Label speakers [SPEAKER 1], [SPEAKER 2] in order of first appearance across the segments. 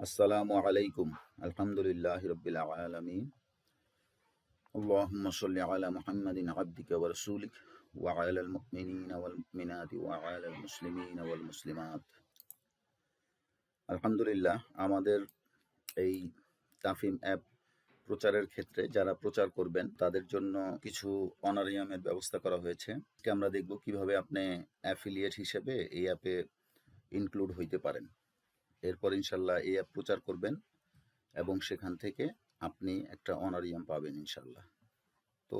[SPEAKER 1] আসসালামু আলাইকুম আলহামদুলিল্লাহ রবিল আলমিন اللهم صل على محمد عبدك ورسولك وعلى المؤمنين والمؤمنات وعلى المسلمين والمسلمات আলহামদুলিল্লাহ আমাদের এই তাফিম অ্যাপ প্রচারের ক্ষেত্রে যারা প্রচার করবেন তাদের জন্য কিছু অনারিয়ামের ব্যবস্থা করা হয়েছে আজকে আমরা দেখব কিভাবে আপনি অ্যাফিলিয়েট হিসেবে এই অ্যাপে ইনক্লুড হইতে পারেন এরপর ইনশাল্লাহ এই অ্যাপ প্রচার করবেন এবং সেখান থেকে আপনি একটা অনারিয়াম পাবেন ইনশাল্লাহ। তো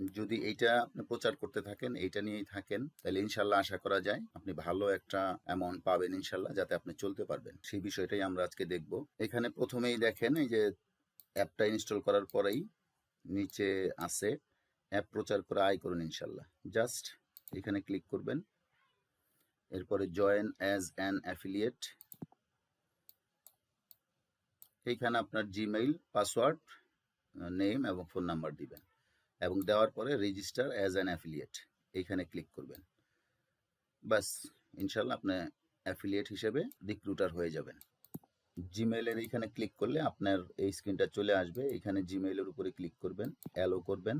[SPEAKER 1] যদি এইটা আপনি প্রচার করতে থাকেন, এইটা নিয়েই থাকেন, তাহলে ইনশাল্লাহ আশা করা যায় আপনি ভালো একটা অ্যামাউন্ট পাবেন ইনশাল্লাহ যাতে আপনি চলতে পারবেন। সেই বিষয়টাই আমরা আজকে দেখব। এখানে প্রথমেই দেখেন এই যে অ্যাপটা ইনস্টল করার পরেই নিচে আছে অ্যাপ প্রচার করে আয় করুন ইনশাল্লাহ। জাস্ট এখানে ক্লিক করবেন। এরপরে জয়েন অ্যাজ অ্যান অ্যাফিলিয়েট এইখানে আপনার জিমেইল পাসওয়ার্ড নেম এবং ফোন নাম্বার দিবেন এবং দেওয়ার পরে রেজিস্টার অ্যাজ অ্যান অ্যাফিলিয়েট এইখানে ক্লিক করবেন। বাস ইনশাল্লাহ আপনি অ্যাফিলিয়েট হিসেবে রিক্রুটার হয়ে যাবেন। জিমেইলের এইখানে ক্লিক করলে আপনার এই স্ক্রিনটা চলে আসবে। এখানে জিমেইলের উপরে ক্লিক করবেন অ্যালো করবেন।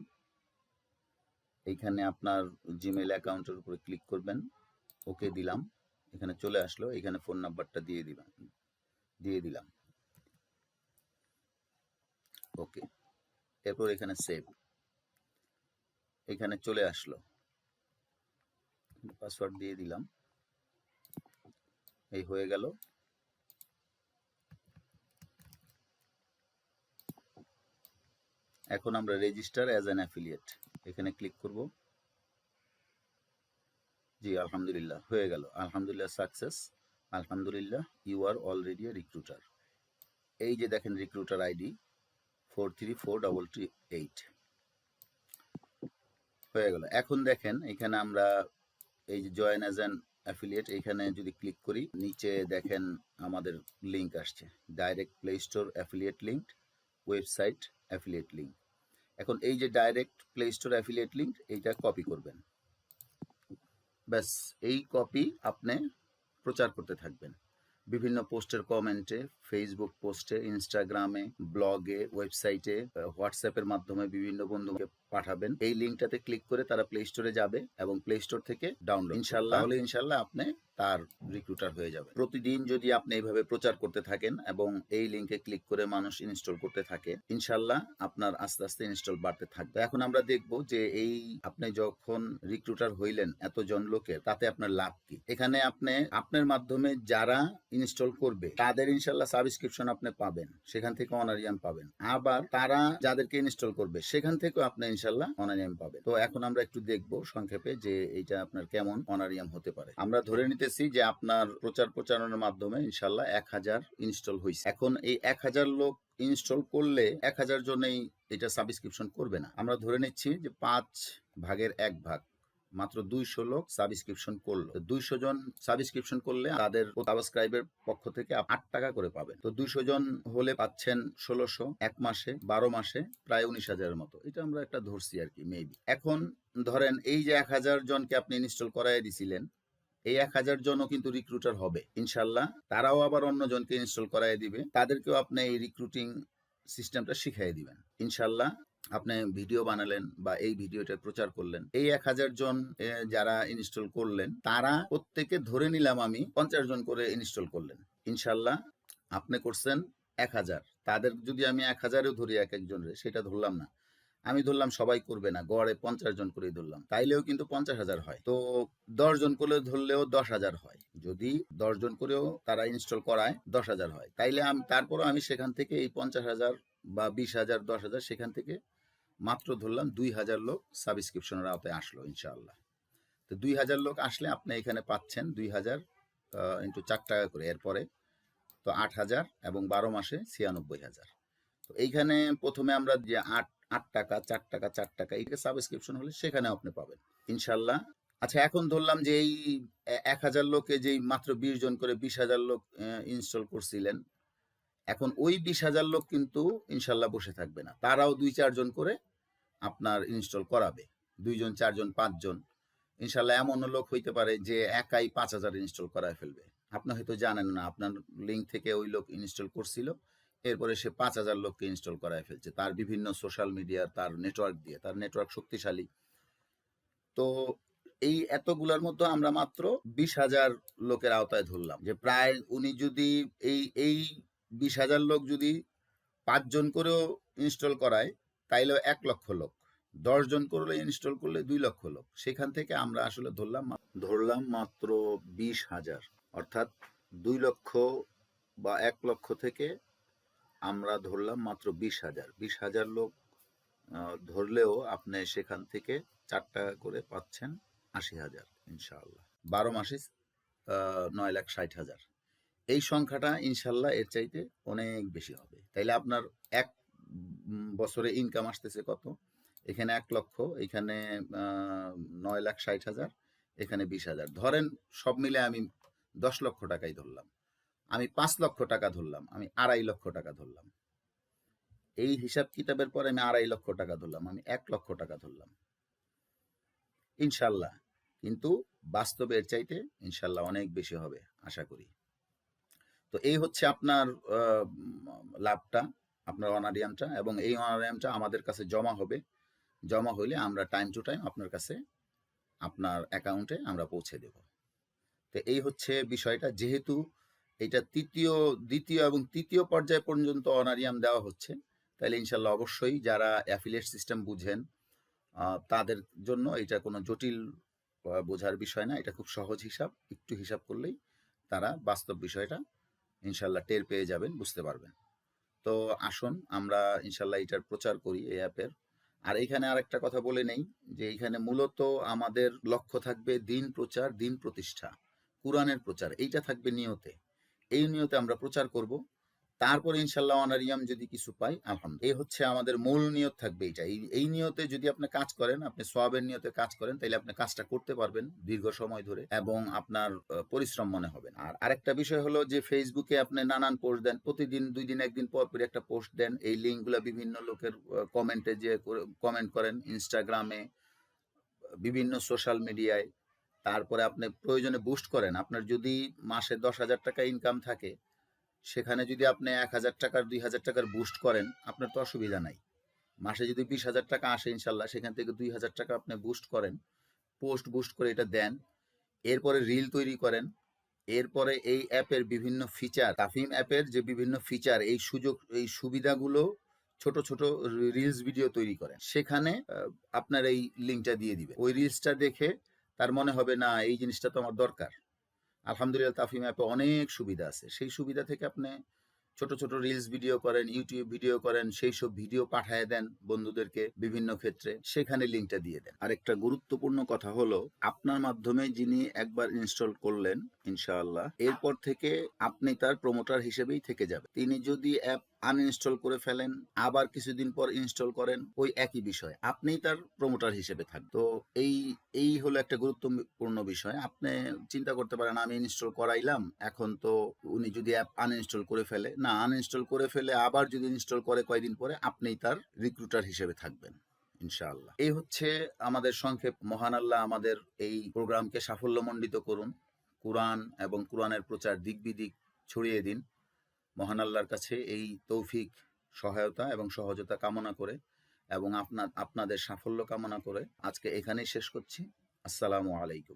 [SPEAKER 1] এইখানে আপনার জিমেইল অ্যাকাউন্টের উপরে ক্লিক করবেন। ওকে দিলাম। এখানে চলে আসলো। এখানে ফোন নাম্বারটা দিয়ে দিবেন, দিয়ে দিলাম। ওকে। এরপর এখানে সেভ এখানে চলে আসলো। পাসওয়ার্ড দিয়ে দিলাম। এই হয়ে গেল। এখন আমরা রেজিস্টার অ্যাজ অ্যান অ্যাফিলিয়েট এখানে ক্লিক করব। জি, আলহামদুলিল্লাহ, হয়ে গেল। আলহামদুলিল্লাহ সাকসেস আলহামদুলিল্লাহ you are already a recruiter এই যে দেখেন recruiter ID four three four double three eight হয়ে গেল। এখন দেখেন, এখানে আমরা এই যে জয়েন অ্যাজ অ্যান অ্যাফিলিয়েট এখানে যদি ক্লিক করি, নিচে দেখেন আমাদের লিঙ্ক আসছে। Direct play store affiliate link website affiliate link এখন এই যে direct play store affiliate link এইটা কপি করবেন। ব্যাস, এই কপি আপনি প্রচার করতে থাকবেন। বিভিন্ন পোস্টের কমেন্টে ফেসবুক পোস্টে ইনস্টাগ্রামে ব্লগে ওয়েবসাইটে হোয়াটসঅ্যাপের মাধ্যমে বিভিন্ন বন্ধুকে পাঠাবেন। এই লিঙ্কটাতে ক্লিক করে তারা প্লে স্টোরে যাবে এবং প্লে স্টোর থেকে ডাউনলোড ইনশাল্লাহ। তাহলে ইনশাল্লাহ আপনি তার রিক্রুটার হয়ে যাবে প্রতিদিন যদি আপনি এইভাবে প্রচার করতে থাকেন এবং এই লিঙ্কে ক্লিক করে মানুষ ইনস্টল করতে থাকে ইনশাল্লাহ আপনার আস্তে আস্তে ইনস্টল বাড়তে থাকবে। এখন আমরা দেখব যে এই আপনি যখন রিক্রুটার হইলেন এতজন লোকের তাতে আপনার লাভ কি? এখানে আপনি আপনার মাধ্যমে যারা ইনস্টল করবে তাদের ইনশাল্লাহ সাবস্ক্রিপশন আপনি পাবেন। সেখান থেকে অনারিয়াম পাবেন। আবার তারা যাদেরকে ইনস্টল করবে সেখান থেকেও আপনি ইনশাল্লাহ অনারিয়াম পাবেন। তো এখন আমরা একটু দেখব সংক্ষেপে যে এইটা আপনার কেমন অনারিয়াম হতে পারে। আমরা ধরে নিতেছি যে আপনার প্রচার প্রচারণের মাধ্যমে ইনশাল্লাহ এক হাজার ইনস্টল হয়েছে এখন এই এক হাজার লোক ইনস্টল করলে এক হাজার জনেই এটা সাবস্ক্রিপশন করবে না। আমরা ধরে নিচ্ছি যে পাঁচ ভাগের এক ভাগ। মাত্র দুইশো লোক সাবস্ক্রিপশন করল। দুইশো জন সাবস্ক্রিপশন করলে তাদের সাবস্ক্রাইবের পক্ষ থেকে আট টাকা করে পাবেন। তো দুইশো জন হলে পাচ্ছেন ষোলোশো এক মাসে, বারো মাসে, প্রায় উনিশ হাজারের মতো। এটা আমরা একটা ধরছি আর কি মেবি এখন ধরেন এই যে এক হাজার জনকে আপনি ইনস্টল করাই দিছিলেন, এই এক হাজার জনও কিন্তু রিক্রুটার হবে, ইনশাল্লাহ। তারাও আবার অন্য জনকে ইনস্টল করাই দিবে, তাদেরকেও আপনি এই রিক্রুটিং সিস্টেমটা শিখাই দিবেন, ইনশাল্লাহ। আপনি ভিডিও বানালেন বা এই ভিডিওটা প্রচার করলেন, এই এক হাজার জন যারা ইনস্টল করলেন, তারা প্রত্যেকে ধরে নিলাম আমি পঞ্চাশ জন করে ইনস্টল করলেন। ইনশাল্লাহ আপনি করছেন এক হাজার। তাদের যদি আমি এক হাজারেও ধরি এক একজনের সেটা ধরলাম না। আমি ধরলাম সবাই করবে না, গড়ে পঞ্চাশ জন করেই ধরলাম। তাইলেও কিন্তু পঞ্চাশ হাজার হয়। তো দশ জন করে ধরলেও দশ হাজার হয়। যদি দশ জন করেও তারা ইনস্টল করায়, দশ হাজার হয়। তাইলে আমি, তারপরও আমি সেখান থেকে এই পঞ্চাশ হাজার বা বিশ হাজার, দশ হাজার সেখান থেকে মাত্র ধরলাম দুই হাজার লোক সাবস্ক্রিপশনের আওতায় আসলো, ইনশাআল্লাহ। তো দুই হাজার লোক আসলে আপনি এখানে পাচ্ছেন দুই হাজার ইন্টু চার টাকা করে। এরপরে তো আট হাজার এবং বারো মাসে ছিয়ানব্বই হাজার। তো এইখানে প্রথমে আমরা যে আট আট টাকা, চার টাকা চার টাকা এইটা সাবস্ক্রিপশন হলে সেখানে আপনি পাবেন ইনশাল্লাহ আচ্ছা এখন ধরলাম যে এই এক হাজার লোকে যেই মাত্র বিশ জন করে বিশ হাজার লোক ইনস্টল করছিলেন এখন ওই বিশ হাজার লোক কিন্তু ইনশাল্লাহ বসে থাকবে না। তারাও দুই চারজন করে আপনার ইনস্টল করাবে। দুইজন চারজন পাঁচজন ইনশাল্লাহ এমন লোক হইতে পারে যে একাই পাঁচ হাজার ইনস্টল করায় ফেলবে। আপনি হয়তো জানেন না, আপনার লিঙ্ক থেকে ওই লোক ইনস্টল করছিল, এরপরে সে পাঁচ হাজার লোককে ইনস্টল করায় ফেলছে। তার বিভিন্ন সোশ্যাল মিডিয়ার তার নেটওয়ার্ক দিয়ে, তার নেটওয়ার্ক শক্তিশালী। তো এই এতগুলার মধ্যে আমরা মাত্র বিশ হাজার লোকের আওতায় ধরলাম। যে প্রায় উনি যদি এই এই বিশ হাজার লোক যদি পাঁচজন করেও ইনস্টল করায়, তাইলে এক লক্ষ লোক। দশ জন করলে ইনস্টল করলে দুই লক্ষ লোক। সেখান থেকে আমরা আসলে ধরলাম ধরলাম মাত্র বিশ হাজার। অর্থাৎ দুই লক্ষ বা এক লক্ষ থেকে আমরা ধরলাম মাত্র বিশ হাজার। বিশ হাজার লোক ধরলেও আপনি সেখান থেকে চার টাকা করে পাচ্ছেন আশি হাজার, ইনশাআল্লাহ। বারো মাসে নয় লাখ ষাট হাজার। এই সংখ্যাটা ইনশাল্লাহ এর চাইতে অনেক বেশি হবে। তাইলে আপনার এক বছরে ইনকাম আসতেছে কত? এখানে এক লক্ষ, এখানে নয় লাখ ষাট হাজার, এখানে বিশ হাজার। ধরেন সব মিলে আমি দশ লক্ষ টাকাই ধরলাম। আমি পাঁচ লক্ষ টাকা ধরলাম, আমি আড়াই লক্ষ টাকা ধরলাম। এই হিসাব কিতাবের পরে আমি আড়াই লক্ষ টাকা ধরলাম, আমি এক লক্ষ টাকা ধরলাম। ইনশাল্লাহ। কিন্তু বাস্তবে এর চাইতে ইনশাল্লাহ অনেক বেশি হবে, আশা করি। তো এই হচ্ছে আপনার লাভটা, আপনার অনারিয়ামটা এবং এই অনারিয়ামটা আমাদের কাছে জমা হবে। জমা হইলে আমরা টাইম টু টাইম আপনার কাছে আপনার অ্যাকাউন্টে আমরা পৌঁছে দেব। তো এই হচ্ছে বিষয়টা। যেহেতু এটা তৃতীয়, দ্বিতীয় এবং তৃতীয় পর্যায় পর্যন্ত অনারিয়াম দেওয়া হচ্ছে, তাহলে ইনশাল্লাহ অবশ্যই যারা অ্যাফিলিয়েট সিস্টেম বুঝেন তাদের জন্য এটা কোনো জটিল বোঝার বিষয় না। এটা খুব সহজ হিসাব। একটু হিসাব করলেই তারা বাস্তব বিষয়টা ইনশাল্লাহ টের পেয়ে যাবেন, বুঝতে পারবেন। তো আসুন, আমরা ইনশাল্লাহ এটার প্রচার করি এই অ্যাপের আর এখানে আর একটা কথা বলে নেই, যে এখানে মূলত আমাদের লক্ষ্য থাকবে দিন প্রচার, দিন প্রতিষ্ঠা, কোরআনের প্রচার, এইটা থাকবে নিয়তে। এই নিয়তে আমরা প্রচার করব। তারপরে ইনশাল্লাহ অনারিয়াম যদি কিছু পাই, আলহামদুলিল্লাহ। এই হচ্ছে আমাদের মূল নিয়ত থাকবে এটা এই নিয়তে যদি আপনি কাজ করেন, আপনি সোয়াবের নিয়তে কাজ করেন তাহলে আপনি কাজটা করতে পারবেন দীর্ঘ সময় ধরে এবং আপনার পরিশ্রম মনে হবে আর আরেকটা বিষয় হলো যে ফেসবুকে আপনি নানান পোস্ট দেন, প্রতিদিন দুই দিন, একদিন পর পর একটা পোস্ট দেন। এই লিঙ্কগুলো বিভিন্ন লোকের কমেন্টে যে কমেন্ট করেন ইনস্টাগ্রামে বিভিন্ন সোশ্যাল মিডিয়ায় তারপরে আপনি প্রয়োজনে বুস্ট করেন। আপনার যদি মাসে দশ হাজার টাকা ইনকাম থাকে সেখানে যদি আপনি এক হাজার টাকার, দুই হাজার টাকার বুস্ট করেন, আপনার তো অসুবিধা নাই। মাসে যদি বিশ হাজার টাকা আসে ইনশাল্লাহ, সেখান থেকে দুই হাজার টাকা আপনি বুস্ট করেন পোস্ট বুস্ট করে এটা দেন, এরপরে রিল তৈরি করেন, এরপরে এই অ্যাপের বিভিন্ন ফিচার তাফিম অ্যাপের যে বিভিন্ন ফিচার এই সুযোগ, এই সুবিধাগুলো ছোট ছোট রিলস ভিডিও তৈরি করেন। সেখানে আপনার এই লিঙ্কটা দিয়ে দিবে। ওই রিলসটা দেখে তার মনে হবে, না, এই জিনিসটা তো আমার দরকার। আলহামদুলিল্লাহ তাফিম অ্যাপে অনেক সুবিধা আছে। সেই সুবিধা থেকে আপনি ছোট ছোট রিলস ভিডিও করেন ইউটিউব ভিডিও করেন, সেই সব ভিডিও পাঠিয়ে দেন বন্ধুদেরকে বিভিন্ন ক্ষেত্রে। সেখানে লিঙ্কটা দিয়ে দেন। আরেকটা গুরুত্বপূর্ণ কথা হলো, আপনার মাধ্যমে যিনি একবার ইনস্টল করলেন, ইনশাআল্লাহ, এরপর থেকে আপনি তার প্রমোটার হিসেবেই থেকে যাবে তিনি যদি অ্যাপ আনইনস্টল করে ফেলেন, আবার কিছুদিন পর ইনস্টল করেন, ওই একই বিষয়। আপনিই তার প্রমোটার হিসেবে থাকবেন তো এই এই হলো একটা গুরুত্বপূর্ণ বিষয়। আপনি চিন্তা করতে পারেন, আমি ইনস্টল করাইলাম, এখন তো উনি যদি অ্যাপ আনইনস্টল করে ফেলে, না আনইনস্টল করে ফেলে, আবার যদি ইনস্টল করে কয়দিন পরে, আপনিই তার রিক্রুটার হিসেবে থাকবেন, ইনশাআল্লাহ। এই হচ্ছে আমাদের সংক্ষেপ। মহান আল্লাহ আমাদের এই প্রোগ্রামকে সাফল্যমণ্ডিত করুন, কোরআন এবং কোরআনের প্রচার দিক বিদিক ছড়িয়ে দিন। মহান আল্লাহর কাছে এই তৌফিক, সহায়তা এবং সহজতা কামনা করে এবং আপনার, আপনাদের সাফল্য কামনা করে আজকে এখানেই শেষ করছি। আসসালামু আলাইকুম।